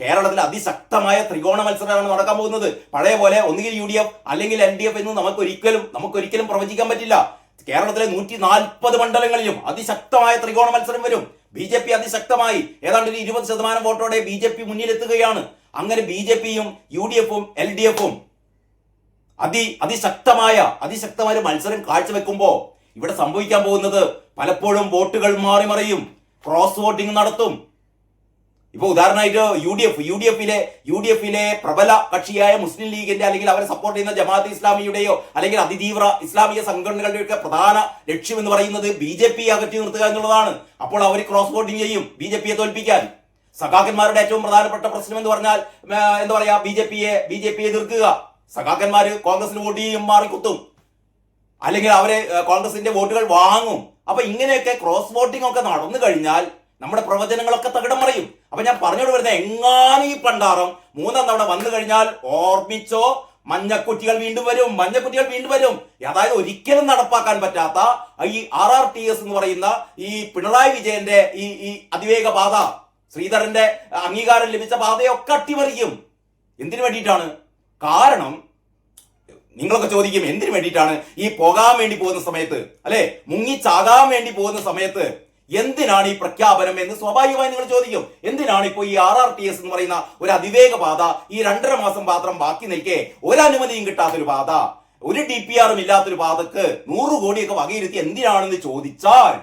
കേരളത്തിൽ അതിശക്തമായ ത്രികോണ മത്സരമാണ് നടക്കാൻ പോകുന്നത്. പഴയ പോലെ ഒന്നുകിൽ യു ഡി എഫ് അല്ലെങ്കിൽ എൻ ഡി എഫ് എന്ന് നമുക്കൊരിക്കലും നമുക്കൊരിക്കലും പ്രവചിക്കാൻ പറ്റില്ല. കേരളത്തിലെ നൂറ്റി നാൽപ്പത് മണ്ഡലങ്ങളിലും അതിശക്തമായ ത്രികോണ മത്സരം വരും. ബി ജെ പി അതിശക്തമായി. ഏതാണ്ട് ഒരു ഇരുപത് ശതമാനം വോട്ടോടെ ബി ജെ പി മുന്നിലെത്തുകയാണ്. അങ്ങനെ ബി ജെ പിയും യു ഡി എഫും എൽ ഡി എഫും അതി അതിശക്തമായ അതിശക്തമായ മത്സരം കാഴ്ചവെക്കുമ്പോ ഇവിടെ സംഭവിക്കാൻ പോകുന്നത് പലപ്പോഴും വോട്ടുകൾ മാറി മറിയും ക്രോസ് വോട്ടിംഗ് നടത്തും. ഇപ്പൊ ഉദാഹരണമായിട്ട് U D F U D എഫിലെ യു ഡി എഫിലെ പ്രബല കക്ഷിയായ മുസ്ലിം ലീഗിന്റെ അല്ലെങ്കിൽ അവരെ സപ്പോർട്ട് ചെയ്യുന്ന ജമാഅത്ത് ഇസ്ലാമിയുടെയോ അല്ലെങ്കിൽ അതിതീവ്ര ഇസ്ലാമിക സംഘടനകളുടെയൊക്കെ പ്രധാന ലക്ഷ്യം എന്ന് പറയുന്നത് ബി ജെ പി അകറ്റി നിർത്തുക എന്നുള്ളതാണ്. അപ്പോൾ അവർ ക്രോസ് വോട്ടിംഗ് ചെയ്യും ബി ജെ പിയെ തോൽപ്പിക്കാൻ. സഖാക്കന്മാരുടെ ഏറ്റവും പ്രധാനപ്പെട്ട പ്രശ്നം എന്ന് പറഞ്ഞാൽ എന്താ പറയാ ബി ജെ പിയെ ബി ജെ പിയെ എതിർക്കുക. സഖാക്കന്മാര് കോൺഗ്രസിന് വോട്ട് ചെയ്യും മാറിക്കുത്തും. അല്ലെങ്കിൽ അവരെ കോൺഗ്രസിന്റെ വോട്ടുകൾ വാങ്ങും. അപ്പൊ ഇങ്ങനെയൊക്കെ ക്രോസ് വോട്ടിംഗ് ഒക്കെ നടന്നു കഴിഞ്ഞാൽ നമ്മുടെ പ്രവചനങ്ങളൊക്കെ തകിടം മറിയും. അപ്പൊ ഞാൻ പറഞ്ഞോട് വരുന്ന എങ്ങാനും ഈ പണ്ടാറം മൂന്നാം തവണ വന്നു കഴിഞ്ഞാൽ ഓർമ്മിച്ചോ മഞ്ഞക്കുറ്റികൾ വീണ്ടും വരും മഞ്ഞക്കുറ്റികൾ വീണ്ടും വരും. അതായത് ഒരിക്കലും നടപ്പാക്കാൻ പറ്റാത്ത ഈ ആർ ആർ ടി എസ് എന്ന് പറയുന്ന ഈ പിണറായി വിജയന്റെ ഈ ഈ അതിവേഗ പാത ശ്രീധരന്റെ അംഗീകാരം ലഭിച്ച പാതയൊക്കെ അട്ടിമറിക്കും എന്തിനു വേണ്ടിയിട്ടാണ്? കാരണം നിങ്ങളൊക്കെ ചോദിക്കും എന്തിനു വേണ്ടിയിട്ടാണ് ഈ പോകാൻ വേണ്ടി പോകുന്ന സമയത്ത് അല്ലെ? മുങ്ങി ചാകാൻ വേണ്ടി പോകുന്ന സമയത്ത് എന്തിനാണ് ഈ പ്രഖ്യാപനം എന്ന് സ്വാഭാവികമായി നിങ്ങൾ ചോദിക്കും. എന്തിനാണ് ഇപ്പോൾ ഈ ആർ ആർ ടി എസ് എന്ന് പറയുന്ന ഒരു അതിവേഗ പാത ഈ രണ്ടര മാസം മാത്രം ബാക്കി നിൽക്കെ ഒരനുമതിയും കിട്ടാത്തൊരു പാത ഒരു ഡി പി ആറും ഇല്ലാത്തൊരു പാതക്ക് നൂറ് കോടിയൊക്കെ വകയിരുത്തി എന്തിനാണെന്ന് ചോദിച്ചാൽ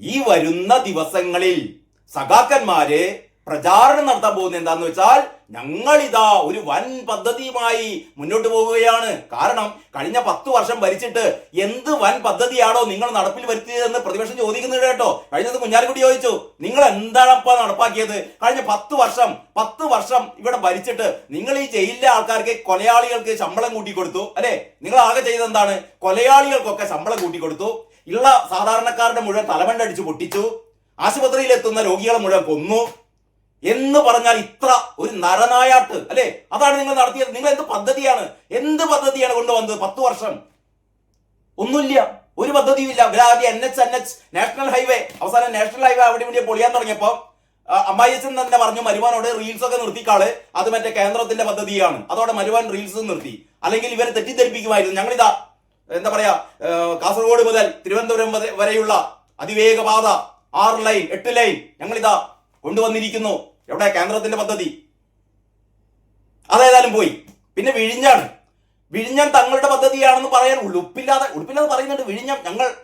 ഈ വരുന്ന ദിവസങ്ങളിൽ സഖാക്കന്മാര് പ്രചാരണം നടത്താൻ പോകുന്നത് എന്താന്ന് വെച്ചാൽ ഞങ്ങൾ ഇതാ ഒരു വൻ പദ്ധതിയുമായി മുന്നോട്ട് പോവുകയാണ്. കാരണം കഴിഞ്ഞ പത്ത് വർഷം ഭരിച്ചിട്ട് എന്ത് വൻ പദ്ധതിയാണോ നിങ്ങൾ നടപ്പിൽ വരുത്തിയതെന്ന് പ്രതിപക്ഷം ചോദിക്കുന്നത് കേട്ടോ. കഴിഞ്ഞത് കുഞ്ഞാലിക്കുട്ടി ചോദിച്ചു നിങ്ങൾ എന്താണ് അപ്പ നടപ്പാക്കിയത്? കഴിഞ്ഞ പത്ത് വർഷം പത്ത് വർഷം ഇവിടെ ഭരിച്ചിട്ട് നിങ്ങൾ ഈ ജയിലിലെ ആൾക്കാർക്ക് കൊലയാളികൾക്ക് ശമ്പളം കൂട്ടി കൊടുത്തു അല്ലെ? നിങ്ങൾ ആകെ ചെയ്തത് എന്താണ്? കൊലയാളികൾക്കൊക്കെ ശമ്പളം കൂട്ടി കൊടുത്തു ഉള്ള സാധാരണക്കാരുടെ മുഴുവൻ തലമണ്ടടിച്ച് പൊട്ടിച്ചു ആശുപത്രിയിൽ എത്തുന്ന രോഗികളെ മുഴുവൻ കൊന്നു എന്ന് പറഞ്ഞാൽ ഇത്ര ഒരു നരനായാട്ട് അല്ലെ? അതാണ് നിങ്ങൾ നടത്തിയത്. നിങ്ങൾ എന്ത് പദ്ധതിയാണ്? എന്ത് പദ്ധതിയാണ് കൊണ്ടുവന്നത്? പത്ത് വർഷം. ഒന്നുമില്ല. ഒരു പദ്ധതിയുമില്ല. ആദ്യം N H N H national highway. അവസാനം നാഷണൽ ഹൈവേ അവിടെ ഇവിടെ പൊളിയാൻ തുടങ്ങിയപ്പോ അമ്മായി അച്ഛൻ തന്നെ പറഞ്ഞു മരുവാനോട് റീൽസ് ഒക്കെ നിർത്തിക്കാൾ. അത് മറ്റേ കേന്ദ്രത്തിന്റെ പദ്ധതിയാണ്. അതോടെ മരുവാൻ റീൽസ് നിർത്തി. അല്ലെങ്കിൽ ഇവരെ തെറ്റിദ്ധരിപ്പിക്കുമായിരുന്നു. ഞങ്ങളിതാ എന്താ പറയാ കാസർഗോഡ് മുതൽ തിരുവനന്തപുരം വരെയുള്ള അതിവേഗ പാത ആറ് ലൈൻ എട്ട് ലൈൻ ഞങ്ങളിതാ കൊണ്ടുവന്നിരിക്കുന്നു. എവിടെ? കേന്ദ്രത്തിന്റെ പദ്ധതി. അതേതായാലും പോയി. പിന്നെ വിഴിഞ്ഞാണ്. വിഴിഞ്ഞം തങ്ങളുടെ പദ്ധതിയാണെന്ന് പറയാൻ ഉളുപ്പില്ലാതെ ഉളുപ്പില്ലാതെ പറയുന്നുണ്ട് വിഴിഞ്ഞം. ഞങ്ങൾ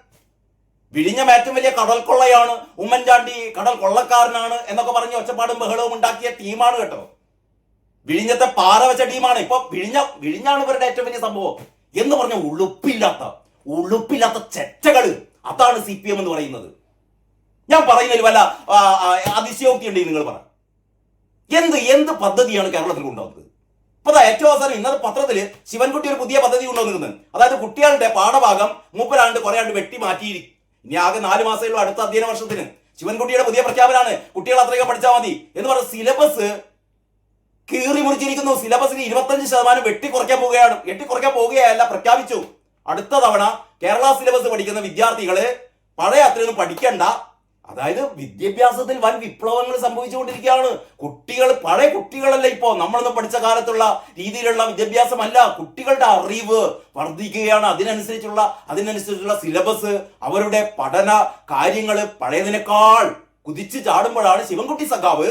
വിഴിഞ്ഞം ഏറ്റവും വലിയ കടൽ കൊള്ളയാണ്. ഉമ്മൻചാണ്ടി കടൽ കൊള്ളക്കാരനാണ് എന്നൊക്കെ പറഞ്ഞ് ഒച്ചപ്പാടും ബഹളവും ഉണ്ടാക്കിയ ടീമാണ് കേട്ടോ. വിഴിഞ്ഞത്തെ പാറ വെച്ച ടീമാണ്. ഇപ്പൊ വിഴിഞ്ഞ വിഴിഞ്ഞാണ് ഇവരുടെ ഏറ്റവും വലിയ സംഭവം. എന്ന് പറഞ്ഞ ഉളുപ്പില്ലാത്ത ഉളുപ്പില്ലാത്ത ചെറ്റകൾ അതാണ് സി പി എം എന്ന് പറയുന്നത്. ഞാൻ പറയുന്നതിൽ വല്ല അതിശയോക്തി ഉണ്ടെങ്കിൽ നിങ്ങൾ പറ. എന്ത് എന്ത് പദ്ധതിയാണ് കേരളത്തിൽ കൊണ്ടുവന്നത്? ഇപ്പൊ അതാ ഏറ്റവും അവസാനം ഇന്നത്തെ പത്രത്തിൽ ശിവൻകുട്ടി ഒരു പുതിയ പദ്ധതി കൊണ്ടുവന്നിരുന്നത് അതായത് കുട്ടികളുടെ പാഠഭാഗം മൂപ്പരാണ്ട് കുറെ ആണ്ട് വെട്ടി മാറ്റിയിരിക്കും ഇനി ആകെ നാല് മാസമേ ഉള്ളൂ അടുത്ത അധ്യയന വർഷത്തിന്. ശിവൻകുട്ടിയുടെ പുതിയ പ്രഖ്യാപനമാണ് കുട്ടികൾ അത്രയൊക്കെ പഠിച്ചാൽ മതി എന്ന് പറഞ്ഞ സിലബസ് കീറി മുറിച്ചിരിക്കുന്നു. സിലബസിന് ഇരുപത്തഞ്ച് ശതമാനം വെട്ടി കുറയ്ക്കാൻ പോവുകയാണ്. വെട്ടി കുറയ്ക്കാൻ പോവുകയല്ല പ്രഖ്യാപിച്ചു. അടുത്ത തവണ കേരള സിലബസ് പഠിക്കുന്ന വിദ്യാർത്ഥികൾ പഴയ അത്രയൊന്നും പഠിക്കണ്ട. അതായത് വിദ്യാഭ്യാസത്തിൽ വൻ വിപ്ലവങ്ങൾ സംഭവിച്ചുകൊണ്ടിരിക്കുകയാണ്. കുട്ടികൾ പഴയ കുട്ടികളല്ല ഇപ്പോ? നമ്മളൊന്നും പഠിച്ച കാലത്തുള്ള രീതിയിലുള്ള വിദ്യാഭ്യാസമല്ല. കുട്ടികളുടെ അറിവ് വർദ്ധിക്കുകയാണ്. അതിനനുസരിച്ചുള്ള അതിനനുസരിച്ചുള്ള സിലബസ് അവരുടെ പഠന കാര്യങ്ങൾ പഴയതിനേക്കാൾ കുതിച്ചു ചാടുമ്പോഴാണ് ശിവൻകുട്ടി സഖാവ്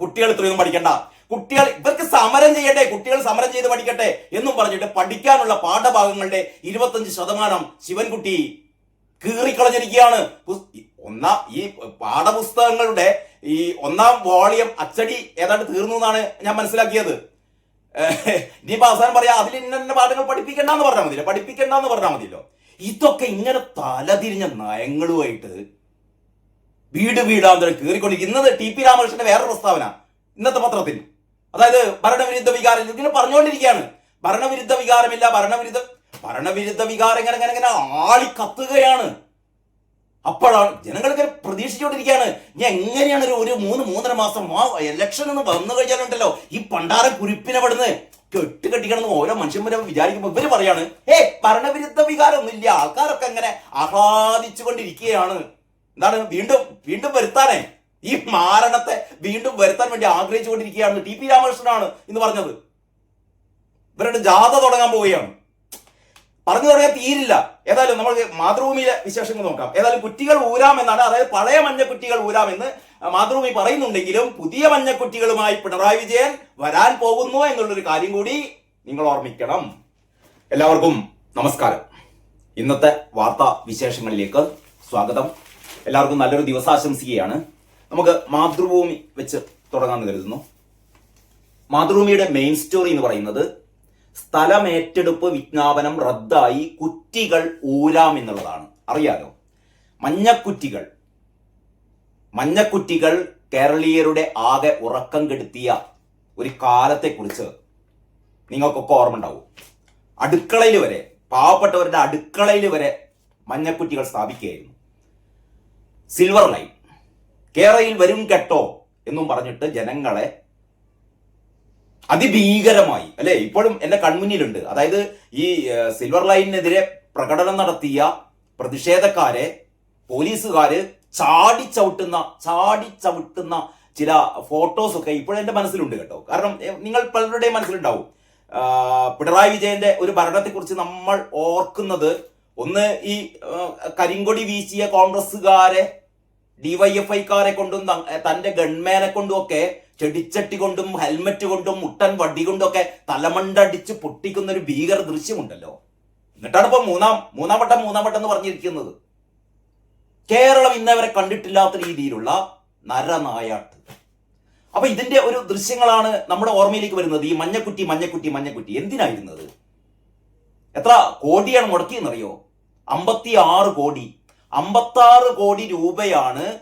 കുട്ടികൾ ഇത്രയൊന്നും പഠിക്കണ്ട. കുട്ടികൾ ഇവർക്ക് സമരം ചെയ്യട്ടെ കുട്ടികൾ സമരം ചെയ്ത് പഠിക്കട്ടെ എന്നും പറഞ്ഞിട്ട് പഠിക്കാനുള്ള പാഠഭാഗങ്ങളുടെ ഇരുപത്തഞ്ച് ശതമാനം ശിവൻകുട്ടി കീറിക്കളഞ്ഞിരിക്കുകയാണ്. ഒന്നാം ഈ പാഠപുസ്തകങ്ങളുടെ ഈ ഒന്നാം വോളിയം അച്ചടി ഏതാണ്ട് തീർന്നു എന്നാണ് ഞാൻ മനസ്സിലാക്കിയത്. ഏഹ്, ഇനിയിപ്പോ അവസാനം പറയാ അതിൽ ഇന്ന പാഠങ്ങൾ പഠിപ്പിക്കണ്ട എന്ന് പറഞ്ഞാൽ മതിയല്ലോ പഠിപ്പിക്കണ്ടെന്ന് പറഞ്ഞാൽ മതിയല്ലോ. ഇതൊക്കെ ഇങ്ങനെ തലതിരിഞ്ഞ നയങ്ങളുമായിട്ട് വീട് വീടാന്തരം കീറിക്കൊണ്ടിരിക്കും ഇന്നത് ടി പി രാമകൃഷ്ണന്റെ വേറെ പ്രസ്താവന ഇന്നത്തെ പത്രത്തിൽ. അതായത് ഭരണവിരുദ്ധ വികാരം ഇങ്ങനെ പറഞ്ഞുകൊണ്ടിരിക്കുകയാണ്. ഭരണവിരുദ്ധ വികാരമില്ല ഭരണവിരുദ്ധ ഭരണവിരുദ്ധ വികാരം ഇങ്ങനെ ഇങ്ങനെ ഇങ്ങനെ ആളി കത്തുകയാണ് അപ്പോഴാണ് ജനങ്ങൾക്ക് പ്രതീക്ഷിച്ചുകൊണ്ടിരിക്കുകയാണ്. ഞാൻ എങ്ങനെയാണ് ഒരു ഒരു മൂന്ന് മൂന്നര മാസം ആ ഇലക്ഷൻ എന്ന് വന്നു കഴിഞ്ഞാലുണ്ടല്ലോ ഈ പണ്ടാറ കുരിപ്പിനെ കെട്ടുകെട്ടിക്കണമെന്ന് കെട്ട് ഓരോ മനുഷ്യന്മാരെ വിചാരിക്കുമ്പോൾ ഇവർ പറയാണ് ഏ ഭരണവിരുദ്ധ വികാരമൊന്നും ഇല്ല ആൾക്കാരൊക്കെ അങ്ങനെ ആഹ്ലാദിച്ചു കൊണ്ടിരിക്കുകയാണ് എന്താണ്? വീണ്ടും വീണ്ടും വരുത്താനേ. ഈ മാരണത്തെ വീണ്ടും വരുത്താൻ വേണ്ടി ആഗ്രഹിച്ചുകൊണ്ടിരിക്കുകയാണ് ടി പി രാമകൃഷ്ണനാണ് ഇന്ന് പറഞ്ഞത്. ഇവരുടെ ജാഥ തുടങ്ങാൻ പോവുകയാണ്. പറഞ്ഞു തുടങ്ങിയാൽ തീരില്ല. ഏതായാലും നമുക്ക് മാതൃഭൂമിയിലെ വിശേഷങ്ങൾ നോക്കാം. ഏതായാലും കുറ്റികൾ ഊരാം എന്നാണ് അതായത് പഴയ മഞ്ഞക്കുറ്റികൾ ഊരാം എന്ന് മാതൃഭൂമി പറയുന്നുണ്ടെങ്കിലും പുതിയ മഞ്ഞക്കുറ്റികളുമായി പിണറായി വിജയൻ വരാൻ പോകുന്നു എന്നുള്ളൊരു കാര്യം കൂടി നിങ്ങൾ ഓർമ്മിക്കണം. എല്ലാവർക്കും നമസ്കാരം. ഇന്നത്തെ വാർത്താ വിശേഷങ്ങളിലേക്ക് സ്വാഗതം. എല്ലാവർക്കും നല്ലൊരു ദിവസാശംസിക്കുകയാണ് നമുക്ക് മാതൃഭൂമി വെച്ച് തുടങ്ങാമെന്ന് കരുതുന്നു. മാതൃഭൂമിയുടെ മെയിൻ സ്റ്റോറി എന്ന് പറയുന്നത് സ്ഥലമേറ്റെടുപ്പ് വിജ്ഞാപനം റദ്ദായി കുറ്റികൾ ഊരാം എന്നുള്ളതാണ്. അറിയാലോ? മഞ്ഞക്കുറ്റികൾ. മഞ്ഞക്കുറ്റികൾ കേരളീയരുടെ ആകെ ഉറക്കം കെടുത്തിയ ഒരു കാലത്തെക്കുറിച്ച് നിങ്ങൾക്കൊക്കെ ഓർമ്മ ഉണ്ടാവും അടുക്കളയിൽ വരെ പാവപ്പെട്ടവരുടെ അടുക്കളയിൽ വരെ മഞ്ഞക്കുറ്റികൾ സ്ഥാപിക്കുകയായിരുന്നു. സിൽവർ ലൈൻ കേരളയിൽ വരും കെട്ടോ എന്നും പറഞ്ഞിട്ട് ജനങ്ങളെ അതിഭീകരമായി അല്ലെ? ഇപ്പോഴും എന്റെ കൺമുന്നിലുണ്ട്. അതായത് ഈ സിൽവർ ലൈനിനെതിരെ പ്രകടനം നടത്തിയ പ്രതിഷേധക്കാരെ പോലീസുകാര് ചാടി ചവിട്ടുന്ന ചാടി ചവിട്ടുന്ന ചില ഫോട്ടോസ് ഒക്കെ ഇപ്പോഴും എന്റെ മനസ്സിലുണ്ട് കേട്ടോ. കാരണം നിങ്ങൾ പലരുടെയും മനസ്സിലുണ്ടാവും. പിണറായി വിജയന്റെ ഒരു ഭരണത്തെക്കുറിച്ച് നമ്മൾ ഓർക്കുന്നത് ഒന്ന് ഈ കരിങ്കൊടി വീശിയ കോൺഗ്രസ്സുകാരെ ഡിവൈഎഫ്ഐക്കാരെ കൊണ്ടും തന്റെ ഗൺമാനെ കൊണ്ടും ഒക്കെ ചെടിച്ചട്ടി കൊണ്ടും ഹെൽമറ്റ് കൊണ്ടും മുട്ടൻ വടി കൊണ്ടും ഒക്കെ തലമണ്ടടിച്ച് പൊട്ടിക്കുന്ന ഒരു ഭീകര ദൃശ്യമുണ്ടല്ലോ. എന്നിട്ടാണ് ഇപ്പൊ മൂന്നാം മൂന്നാം വട്ടം മൂന്നാം വട്ടം എന്ന് പറഞ്ഞിരിക്കുന്നത്. കേരളം ഇന്നവരെ കണ്ടിട്ടില്ലാത്ത രീതിയിലുള്ള നരനായാട്ട്. അപ്പൊ ഇതിന്റെ ഒരു ദൃശ്യങ്ങളാണ് നമ്മുടെ ഓർമ്മയിലേക്ക് വരുന്നത്. ഈ മഞ്ഞക്കുട്ടി മഞ്ഞക്കുട്ടി മഞ്ഞക്കുട്ടി എന്തിനായിരുന്നത്? എത്ര കോടിയാണ് മുടക്കിയെന്നറിയോ? അമ്പത്തി ആറ് കോടി. അമ്പത്താറ് കോടി രൂപയാണ്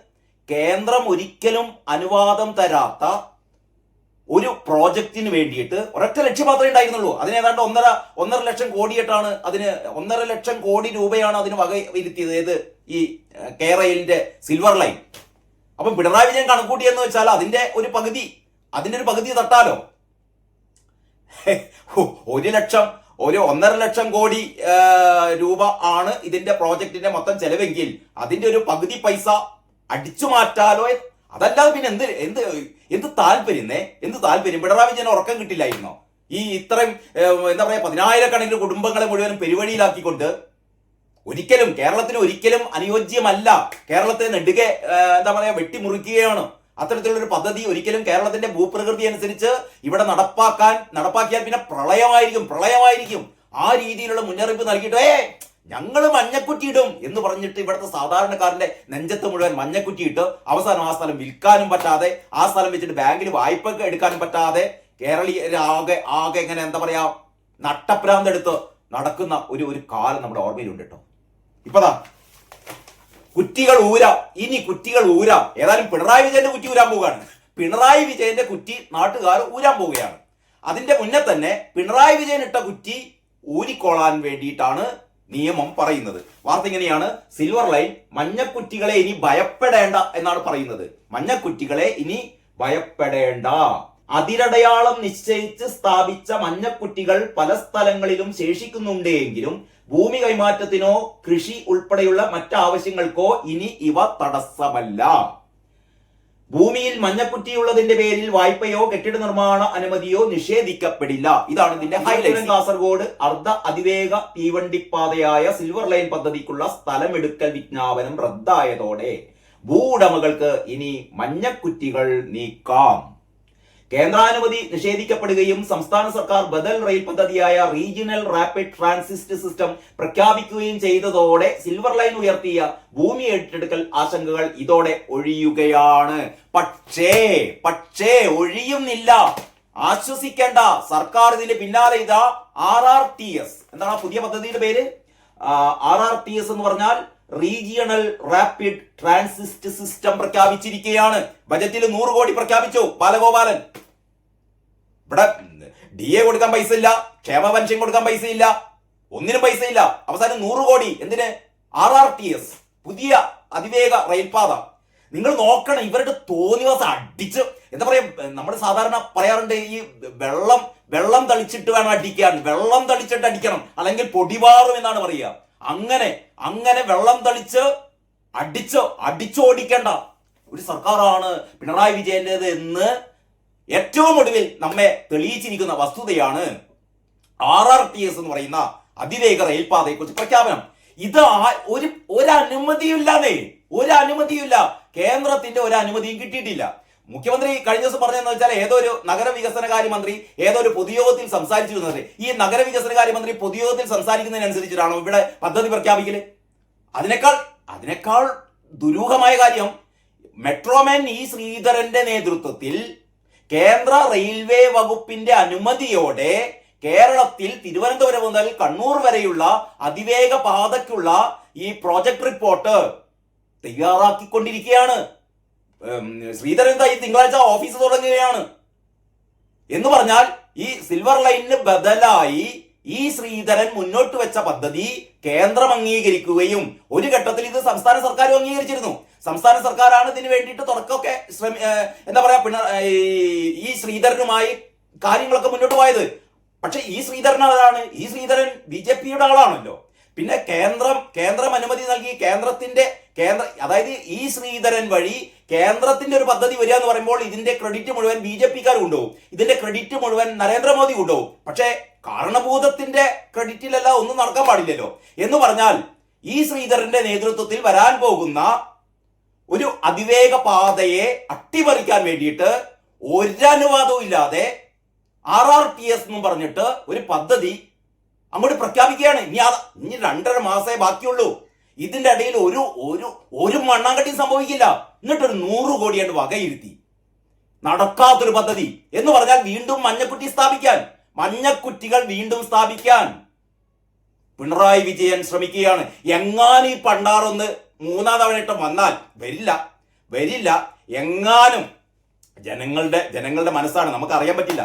കേന്ദ്രം ഒരിക്കലും അനുവാദം തരാത്ത ഒരു പ്രോജക്റ്റിന് വേണ്ടിയിട്ട് ഒരൊറ്റ ലക്ഷ്യം മാത്രമേ ഉണ്ടായിരുന്നുള്ളൂ. അതിന് ഏതാണ്ട് ഒന്നര ഒന്നര ലക്ഷം കോടിയിട്ടാണ് അതിന് ഒന്നര ലക്ഷം കോടി രൂപയാണ് അതിന് വക ഇരുത്തിയത്. ഏത്? ഈ കേരളിന്റെ സിൽവർ ലൈൻ. അപ്പം പിണറായി വിജയൻ കണക്കൂട്ടിയെന്ന് വെച്ചാൽ അതിന്റെ ഒരു പകുതി അതിന്റെ ഒരു പകുതി തട്ടാലോ? ഒരു ലക്ഷം ഒരു ഒന്നര ലക്ഷം കോടി രൂപ ആണ് ഇതിന്റെ പ്രോജക്റ്റിന്റെ മൊത്തം ചെലവെങ്കിൽ അതിന്റെ ഒരു പകുതി പൈസ അടിച്ചു മാറ്റാലോ? അതല്ലാതെ പിന്നെ എന്ത് എന്ത് എന്ത് താല്പര്യന്നേ? എന്ത് താല്പര്യം? പിണറായി വിജയൻ ഉറക്കം കിട്ടില്ലായിരുന്നോ? ഈ ഇത്രയും എന്താ പറയാ പതിനായിരക്കണക്കിന് കുടുംബങ്ങളെ മുഴുവനും പെരുവഴിയിലാക്കിക്കൊണ്ട് ഒരിക്കലും കേരളത്തിന് ഒരിക്കലും അനുയോജ്യമല്ല. കേരളത്തെ നെടുകെ എന്താ പറയാ വെട്ടിമുറിക്കുകയാണ്. അത്തരത്തിലുള്ളൊരു പദ്ധതി ഒരിക്കലും കേരളത്തിന്റെ ഭൂപ്രകൃതി അനുസരിച്ച് ഇവിടെ നടപ്പാക്കാൻ നടപ്പാക്കിയാൽ പിന്നെ പ്രളയമായിരിക്കും പ്രളയമായിരിക്കും. ആ രീതിയിലുള്ള മുന്നറിയിപ്പ് നൽകിയിട്ട് ഏ ഞങ്ങൾ മഞ്ഞക്കുറ്റി ഇടും എന്ന് പറഞ്ഞിട്ട് ഇവിടുത്തെ സാധാരണക്കാരന്റെ നെഞ്ചത്ത് മുഴുവൻ മഞ്ഞക്കുറ്റി ഇട്ട് അവസാനം ആ സ്ഥലം വിൽക്കാനും പറ്റാതെ ആ സ്ഥലം വെച്ചിട്ട് ബാങ്കിൽ വായ്പ എടുക്കാനും പറ്റാതെ കേരളീയരാകെ ആകെ ഇങ്ങനെ എന്താ പറയാ നട്ടപ്രാന്തെടുത്ത് നടക്കുന്ന ഒരു ഒരു കാലം നമ്മുടെ ഓർമ്മയിലുണ്ട് കേട്ടോ. ഇപ്പതാ കുറ്റികൾ ഊരാം. ഇനി കുറ്റികൾ ഊരാം. ഏതായാലും പിണറായി വിജയന്റെ കുറ്റി ഊരാൻ പോവുകയാണ്. പിണറായി വിജയന്റെ കുറ്റി നാട്ടുകാർ ഊരാൻ പോവുകയാണ്. അതിന്റെ മുന്നേ തന്നെ പിണറായി വിജയൻ ഇട്ട കുറ്റി ഊരിക്കൊള്ളാൻ വേണ്ടിയിട്ടാണ് നിയമം പറയുന്നത്. വാർത്ത ഇങ്ങനെയാണ്. സിൽവർ ലൈൻ മഞ്ഞക്കുറ്റികളെ ഇനി ഭയപ്പെടേണ്ട എന്നാണ് പറയുന്നത്. മഞ്ഞക്കുറ്റികളെ ഇനി ഭയപ്പെടേണ്ട. അതിരടയാളം നിശ്ചയിച്ച് സ്ഥാപിച്ച മഞ്ഞക്കുറ്റികൾ പല സ്ഥലങ്ങളിലും ശേഷിക്കുന്നുണ്ടെങ്കിലും ഭൂമി കൈമാറ്റത്തിനോ കൃഷി ഉൾപ്പെടെയുള്ള മറ്റാവശ്യങ്ങൾക്കോ ഇനി ഇവ തടസ്സമല്ല. ഭൂമിയിൽ മഞ്ഞക്കുറ്റിയുള്ളതിന്റെ പേരിൽ വായ്പയോ കെട്ടിട നിർമ്മാണ അനുമതിയോ നിഷേധിക്കപ്പെടില്ല. ഇതാണ് ഇതിന്റെ ഹൈലൈറ്റ് കാസർഗോഡ് അർദ്ധ അതിവേഗ തീവണ്ടിപ്പാതയായ സിൽവർ ലൈൻ പദ്ധതിക്കുള്ള സ്ഥലമെടുക്കൽ വിജ്ഞാപനം റദ്ദായതോടെ. ഭൂവുടമകൾക്ക് ഇനി മഞ്ഞക്കുറ്റികൾ നീക്കാം. കേന്ദ്രാനുമതി നിഷേധിക്കപ്പെടുകയും സംസ്ഥാന സർക്കാർ ബദൽ റെയിൽ പദ്ധതിയായ റീജിയണൽ റാപ്പിഡ് ട്രാൻസിസ്റ്റ് സിസ്റ്റം പ്രഖ്യാപിക്കുകയും ചെയ്തതോടെ സിൽവർ ലൈൻ ഉയർത്തിയ ഭൂമി ഏറ്റെടുക്കൽ ആശങ്കകൾ ഇതോടെ ഒഴിയുകയാണ്. പക്ഷേ പക്ഷേ ഒഴിയുന്നില്ല. ആശ്വസിക്കേണ്ട. സർക്കാർ ഇതിന്റെ പിന്നാലെ ഇതാ ആർ ആർ ടി എസ്. എന്താണ് പുതിയ പദ്ധതിയുടെ പേര്? ആർ ആർ ടി എസ് എന്ന് പറഞ്ഞാൽ റീജിയണൽ റാപ്പിഡ് ട്രാൻസിസ്റ്റ് സിസ്റ്റം പ്രഖ്യാപിച്ചിരിക്കുകയാണ്. ബജറ്റിൽ നൂറ് കോടി പ്രഖ്യാപിച്ചു. ബാലഗോപാലൻ. ഇവിടെ ഡി എ കൊടുക്കാൻ പൈസ ഇല്ല. ക്ഷേമ പെൻഷൻ കൊടുക്കാൻ പൈസ ഇല്ല. ഒന്നിനും പൈസ ഇല്ല. അവസാനം നൂറ് കോടി. എന്തിന്? R R T S. പുതിയ അതിവേഗ റെയിൽപാത. നിങ്ങൾ നോക്കണം ഇവരുടെ തോന്നിവാസം അടിച്ച്. എന്താ പറയാ നമ്മൾ സാധാരണ പറയാറുണ്ട് ഈ വെള്ളം വെള്ളം തളിച്ചിട്ട് വേണം അടിക്കാൻ. വെള്ളം തളിച്ചിട്ട് അടിക്കണം. അല്ലെങ്കിൽ പൊടിവാറും എന്നാണ് പറയുക. അങ്ങനെ അങ്ങനെ വെള്ളം തളിച്ച് അടിച്ച് അടിച്ചോടിക്കേണ്ട. ഒരു സർക്കാരാണ് പിണറായി വിജയന്റേത് എന്ന് ഏറ്റവും ഒടുവിൽ നമ്മെ തെളിയിച്ചിരിക്കുന്ന വസ്തുതയാണ് ആർ ആർ ടി എസ് എന്ന് പറയുന്ന അതിവേഗ റെയിൽപാതയെ കുറിച്ച് പ്രഖ്യാപനം. ഇത് ഒരു ഒരു അനുമതിയില്ലാന്നേ ഒരു അനുമതിയില്ല കേന്ദ്രത്തിന്റെ ഒരു അനുമതിയും കിട്ടിയിട്ടില്ല. മുഖ്യമന്ത്രി കഴിഞ്ഞ ദിവസം പറഞ്ഞതെന്ന് വെച്ചാൽ ഏതോ ഒരു നഗരവികസനകാര്യ മന്ത്രി ഏതോ ഒരു പൊതുയോഗത്തിൽ സംസാരിച്ചു എന്നത് ഈ നഗരവികസനകാര്യ മന്ത്രി പൊതുയോഗത്തിൽ സംസാരിക്കുന്നതിനനുസരിച്ചിട്ടാണോ ഇവിടെ പദ്ധതി പ്രഖ്യാപിക്കൽ? അതിനേക്കാൾ അതിനേക്കാൾ ദുരൂഹമായ കാര്യം മെട്രോമാൻ ഇ ശ്രീധരന്റെ നേതൃത്വത്തിൽ കേന്ദ്ര റെയിൽവേ വകുപ്പിന്റെ അനുമതിയോടെ കേരളത്തിൽ തിരുവനന്തപുരം മുതൽ കണ്ണൂർ വരെയുള്ള അതിവേഗ പാതയ്ക്കുള്ള ഈ പ്രോജക്ട് റിപ്പോർട്ട് തയ്യാറാക്കിക്കൊണ്ടിരിക്കുകയാണ്. ശ്രീധരൻ ഈ തിങ്കളാഴ്ച ഓഫീസ് തുടങ്ങുകയാണ്? എന്ന് പറഞ്ഞാൽ ഈ സിൽവർ ലൈനിന് ബദലായി ഈ ശ്രീധരൻ മുന്നോട്ട് വെച്ച പദ്ധതി കേന്ദ്രം അംഗീകരിക്കുകയും ഒരു ഘട്ടത്തിൽ ഇത് സംസ്ഥാന സർക്കാരും അംഗീകരിച്ചിരുന്നു. സംസ്ഥാന സർക്കാരാണ് ഇതിന് വേണ്ടിയിട്ട് തുടക്കമൊക്കെ ശ്രമി എന്താ പറയാ പിണ ഈ- ഈ ശ്രീധരനുമായി കാര്യങ്ങളൊക്കെ മുന്നോട്ട് പോയത്. പക്ഷെ ഈ ശ്രീധരൻ ആരാണ് ഈ ശ്രീധരൻ ബി ജെ പിയുടെ ആളാണല്ലോ. പിന്നെ കേന്ദ്രം കേന്ദ്രം അനുമതി നൽകി കേന്ദ്രത്തിന്റെ കേന്ദ്ര അതായത് ഈ ശ്രീധരൻ വഴി കേന്ദ്രത്തിന്റെ ഒരു പദ്ധതി വരിക എന്ന് പറയുമ്പോൾ ഇതിന്റെ ക്രെഡിറ്റ് മുഴുവൻ ബി ജെ പിക്കാർ കൊണ്ടുപോകും. ഇതിന്റെ ക്രെഡിറ്റ് മുഴുവൻ നരേന്ദ്രമോദി കൊണ്ടുപോകും. പക്ഷേ കാരണഭൂതത്തിന്റെ ക്രെഡിറ്റിലല്ല ഒന്നും നടക്കാൻ പാടില്ലല്ലോ. എന്ന് പറഞ്ഞാൽ ഈ ശ്രീധരന്റെ നേതൃത്വത്തിൽ വരാൻ പോകുന്ന ഒരു അതിവേഗ പാതയെ അട്ടിമറിക്കാൻ വേണ്ടിയിട്ട് ഒരനുവാദവും ഇല്ലാതെ ആർ ആർ ടി എസ് എന്നും പറഞ്ഞിട്ട് ഒരു പദ്ധതി അങ്ങോട്ട് പ്രഖ്യാപിക്കുകയാണ്. ഇനി അത് ഇനി രണ്ടര മാസമേ ബാക്കിയുള്ളൂ. ഇതിന്റെ ഇടയിൽ ഒരു ഒരു ഒരു മണ്ണാങ്കട്ടിയും സംഭവിക്കില്ല. എന്നിട്ടൊരു നൂറ് കോടിയായിട്ട് വകയിരുത്തി. നടക്കാത്തൊരു പദ്ധതി. എന്ന് പറഞ്ഞാൽ വീണ്ടും മഞ്ഞക്കുറ്റി സ്ഥാപിക്കാൻ. മഞ്ഞക്കുറ്റികൾ വീണ്ടും സ്ഥാപിക്കാൻ. പിണറായി വിജയൻ ശ്രമിക്കുകയാണ്. എങ്ങാനും ഈ പണ്ടാറൊന്ന് മൂന്നാം തവണയിട്ട് വന്നാൽ വരില്ല. വരില്ല. എങ്ങാനും ജനങ്ങളുടെ ജനങ്ങളുടെ മനസ്സാണ്. നമുക്ക് അറിയാൻ പറ്റില്ല.